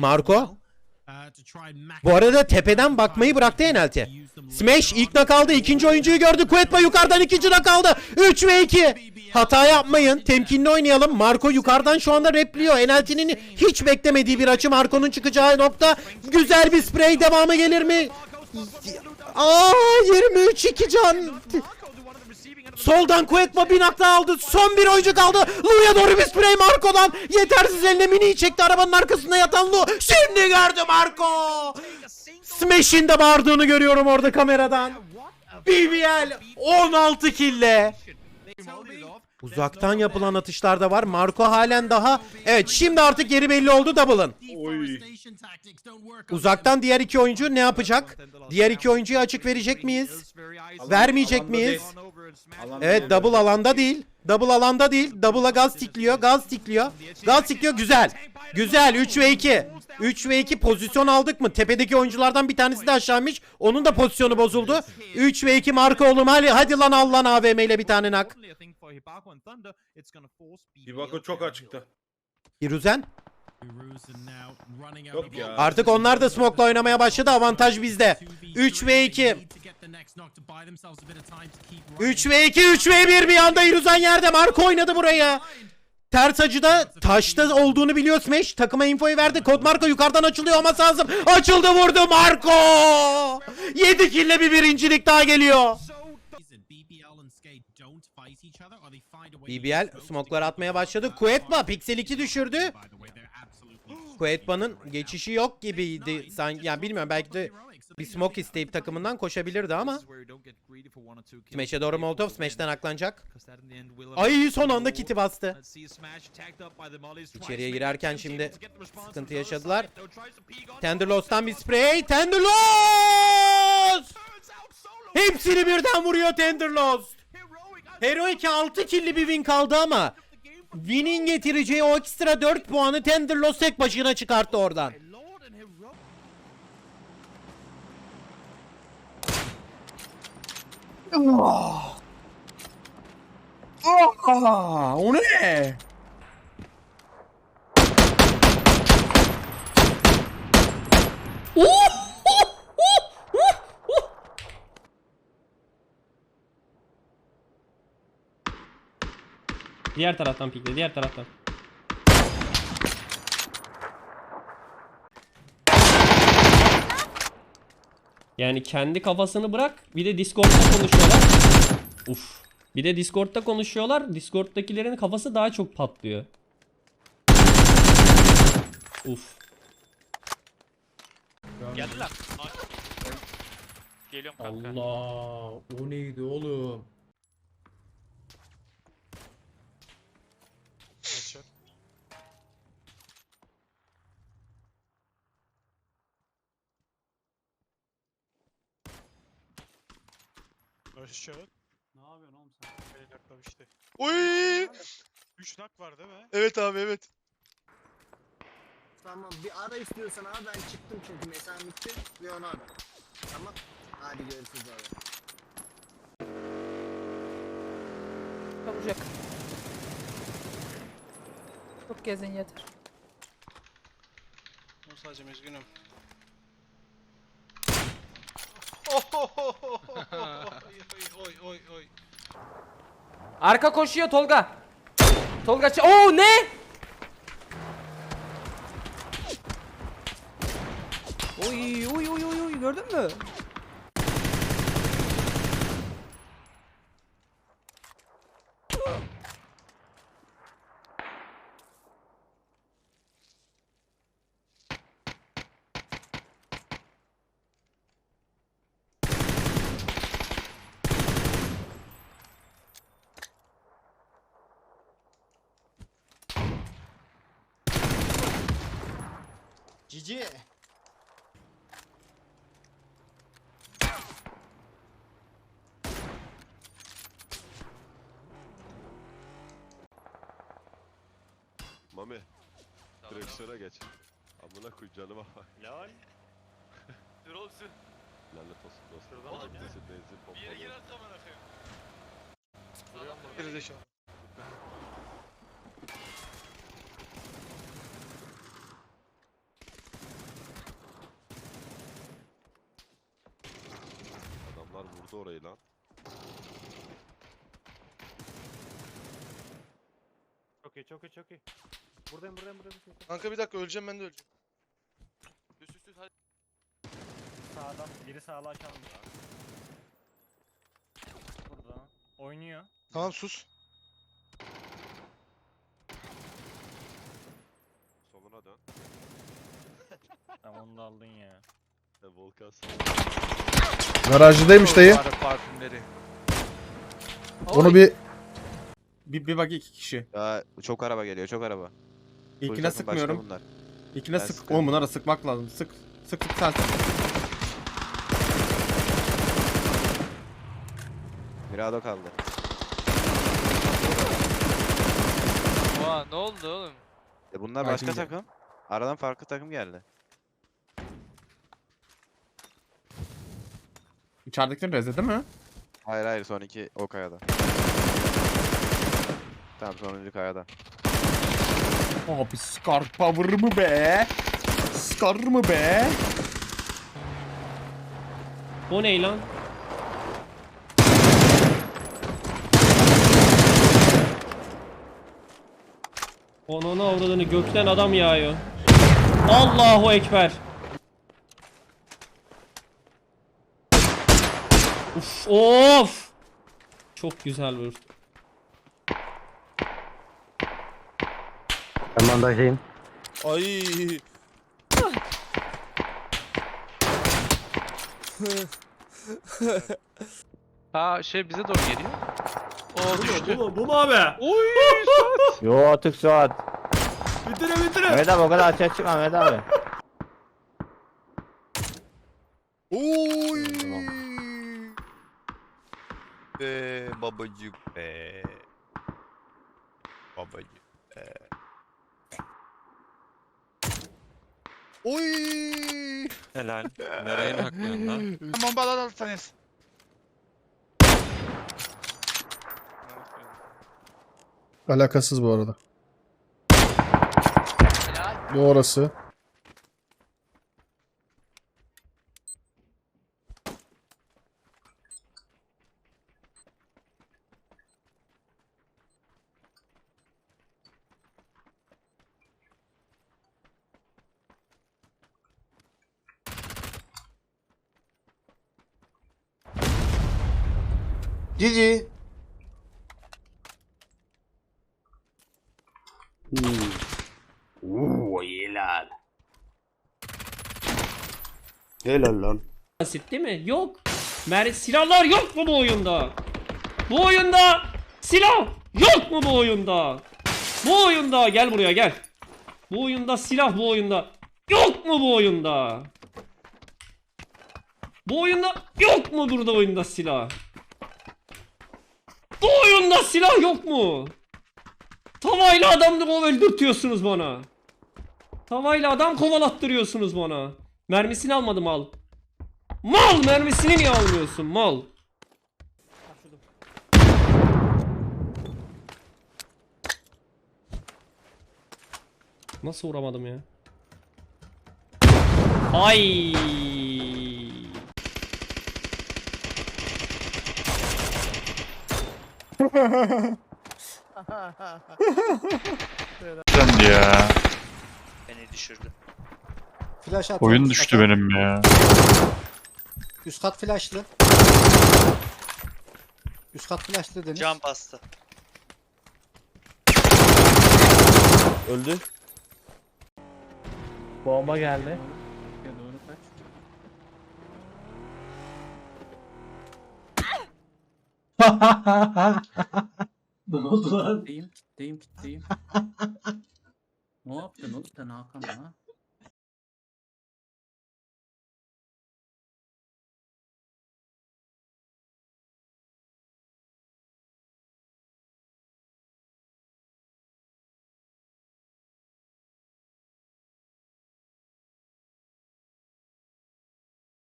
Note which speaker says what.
Speaker 1: Marco? Bu arada tepeden bakmayı bıraktı Enelti. Smash ilk kaldı. ikinci oyuncuyu gördü. Kuetma yukarıdan ikinci kaldı. 3 ve 2. Hata yapmayın. Temkinli oynayalım. Marco yukarıdan şu anda repliyor. Enelti'nin hiç beklemediği bir açı. Marco'nun çıkacağı nokta. Güzel bir spray devamı gelir mi? Aa 23 2 can. Soldan Kuetma bir nakla aldı. Son bir oyuncu kaldı. Lu'ya doğru bir spray Marco'dan. Yetersiz eline miniyi çekti. Arabanın arkasında yatan Lu. Şimdi gördü Marco. Smash'in de bağırdığını görüyorum orada kameradan. BBL 16 kille. Uzaktan yapılan atışlar da var. Marco halen daha... Evet şimdi artık geri belli oldu Double'ın. Uzaktan diğer iki oyuncu ne yapacak? Diğer iki oyuncuya açık verecek miyiz? Vermeyecek miyiz? Evet double alanda değil. Double alanda değil. Double'a gaz tikliyor. Gaz tikliyor. Gaz tikliyor. Güzel. Güzel. 3 ve 2. 3 ve 2 pozisyon aldık mı? Tepedeki oyunculardan bir tanesi de aşağıymış. Onun da pozisyonu bozuldu. 3 ve 2 marka oğlum. Hadi, hadi lan al lan AVM ile bir tane nak.
Speaker 2: Ibako çok açıkta.
Speaker 1: Hiruzen. Artık onlar da smoke'la oynamaya başladı. Avantaj bizde. 3 ve 2. 3 ve 2, 3 ve 1 bir anda Hiruzen yerde. Marco oynadı buraya. Ters açıda taşta olduğunu biliyor Smash. Takıma infoyu verdi. Kod Marco yukarıdan açılıyor olması lazım. Açıldı vurdu Marco. 7 kille bir birincilik daha geliyor. BBL smokları atmaya başladı. Kuetba Pixel 2 düşürdü. Kuetba'nın geçişi yok gibiydi sanki. Yani bilmiyorum belki de bir smoke isteyip takımından koşabilirdi ama. Smash'e doğru Molotov. Smash'ten aklanacak. Ay son anda kiti bastı. İçeriye girerken şimdi sıkıntı yaşadılar. Tenderlost'tan bir spray. Tenderlost! Hepsini birden vuruyor Tenderlost. Heroic 6 killi bir win kaldı ama win'in getireceği o ekstra 4 puanı Tenderlost tek başına çıkarttı oradan.
Speaker 3: Aa, o ne?
Speaker 4: Diğer taraftan pikle, diğer taraftan. Yani kendi kafasını bırak. Bir de Discord'da konuşuyorlar. Uf. Bir de Discord'da konuşuyorlar. Discord'dakilerin kafası daha çok patlıyor. Uf.
Speaker 5: Geldiler. Geliyorum kanka.
Speaker 3: Allah, o neydi oğlum?
Speaker 6: Aşağı.
Speaker 7: Ne yapıyorsun oğlum sen?
Speaker 6: Beyler işte. Oy! 3 nak var değil mi? Evet abi evet.
Speaker 8: Tamam bir ara istiyorsan abi ben çıktım çünkü mesai bitti ve onu ara. Tamam. Hadi görüşürüz abi.
Speaker 9: Olacak. Çok gezin yeter.
Speaker 6: Musa'cım üzgünüm. oy oy oy oy.
Speaker 10: Arka koşuyor Tolga. Tolga ç- Oo ne? Oy oy oy oy oy gördün mü?
Speaker 8: Cici.
Speaker 11: Mami. Direksiyona geç. Amına koy canıma bak.
Speaker 5: Lol. Dur dur.
Speaker 11: Lanet olsun dostum.
Speaker 5: Şuradan al ya.
Speaker 11: Benzin benzin
Speaker 5: Bir yere gir
Speaker 11: pompalı.
Speaker 5: at amına koyayım. Vuruyorum
Speaker 6: Gerizekalı.
Speaker 11: Adamlar vurdu orayı lan.
Speaker 5: Çok iyi çok iyi çok iyi. Buradayım buradayım buradayım.
Speaker 6: Kanka bir dakika öleceğim ben de öleceğim.
Speaker 5: Üst üst üst hadi. Sağdan biri sağla açalım. Burada. Oynuyor.
Speaker 6: Tamam sus.
Speaker 11: Soluna dön.
Speaker 5: Tamam onu da aldın ya.
Speaker 11: E, Volkan
Speaker 7: Garajdaymış dayı.
Speaker 6: Parfümleri.
Speaker 7: Onu bir
Speaker 3: Bir, bir bak iki kişi.
Speaker 11: Ya çok araba geliyor çok araba.
Speaker 3: İlkine sıkmıyorum.
Speaker 11: Bunlar.
Speaker 3: İlkine
Speaker 11: Ben
Speaker 3: sık.
Speaker 11: sıkarım.
Speaker 3: Oğlum bunlara sıkmak lazım. Sık. Sık sık sen sık.
Speaker 11: Mirado kaldı.
Speaker 5: Oha ne oldu oğlum?
Speaker 11: E bunlar başka
Speaker 3: şimdi-
Speaker 11: takım. Aradan farklı takım geldi.
Speaker 3: İçeridekilerin reze değil mi?
Speaker 11: Hayır hayır son iki o kayada. Tamam sonuncu kayada.
Speaker 3: Abi Scar Power mı be? Scar mı be?
Speaker 4: O ne lan? Onun avradını gökten adam yağıyor. Allahu ekber. Uf of. Çok güzel vur.
Speaker 2: Ay.
Speaker 5: Aa şey bize doğru geliyor. Oo düştü.
Speaker 10: Bu, bu mu abi?
Speaker 5: Oy!
Speaker 10: Yo artık saat.
Speaker 3: Bitire bitire.
Speaker 10: Mehmet abi o kadar açığa çıkma Mehmet abi.
Speaker 2: Oy. Be babacık be. Babacık be. Oy.
Speaker 5: Helal. Nereye haklıyorsun lan?
Speaker 6: Bomba al al tanesi.
Speaker 7: alakasız bu arada. Bu orası.
Speaker 8: Cici.
Speaker 7: Helal lan.
Speaker 4: Basit değil mi? Yok. Mer silahlar yok mu bu oyunda? Bu oyunda silah yok mu bu oyunda? Bu oyunda gel buraya gel. Bu oyunda silah bu oyunda yok mu bu oyunda? Bu oyunda yok mu burada oyunda silah? Bu oyunda silah yok mu? Tavayla adam öldürtüyorsunuz bana. Tavayla adam kovalattırıyorsunuz bana. Mermisini almadım al. Mal mermisini niye almıyorsun mal? Nasıl vuramadım ya? Ay.
Speaker 6: Ya.
Speaker 5: Beni düşürdü.
Speaker 8: Flash at.
Speaker 6: Oyun düştü benim ya.
Speaker 8: Üst kat flashlı. Üst kat flashlı Deniz.
Speaker 5: Can bastı.
Speaker 2: Öldü.
Speaker 10: Bomba geldi.
Speaker 3: Ne oldu lan? Kitleyim kitleyim kitleyim. ne yaptın oğlum sen Hakan ha?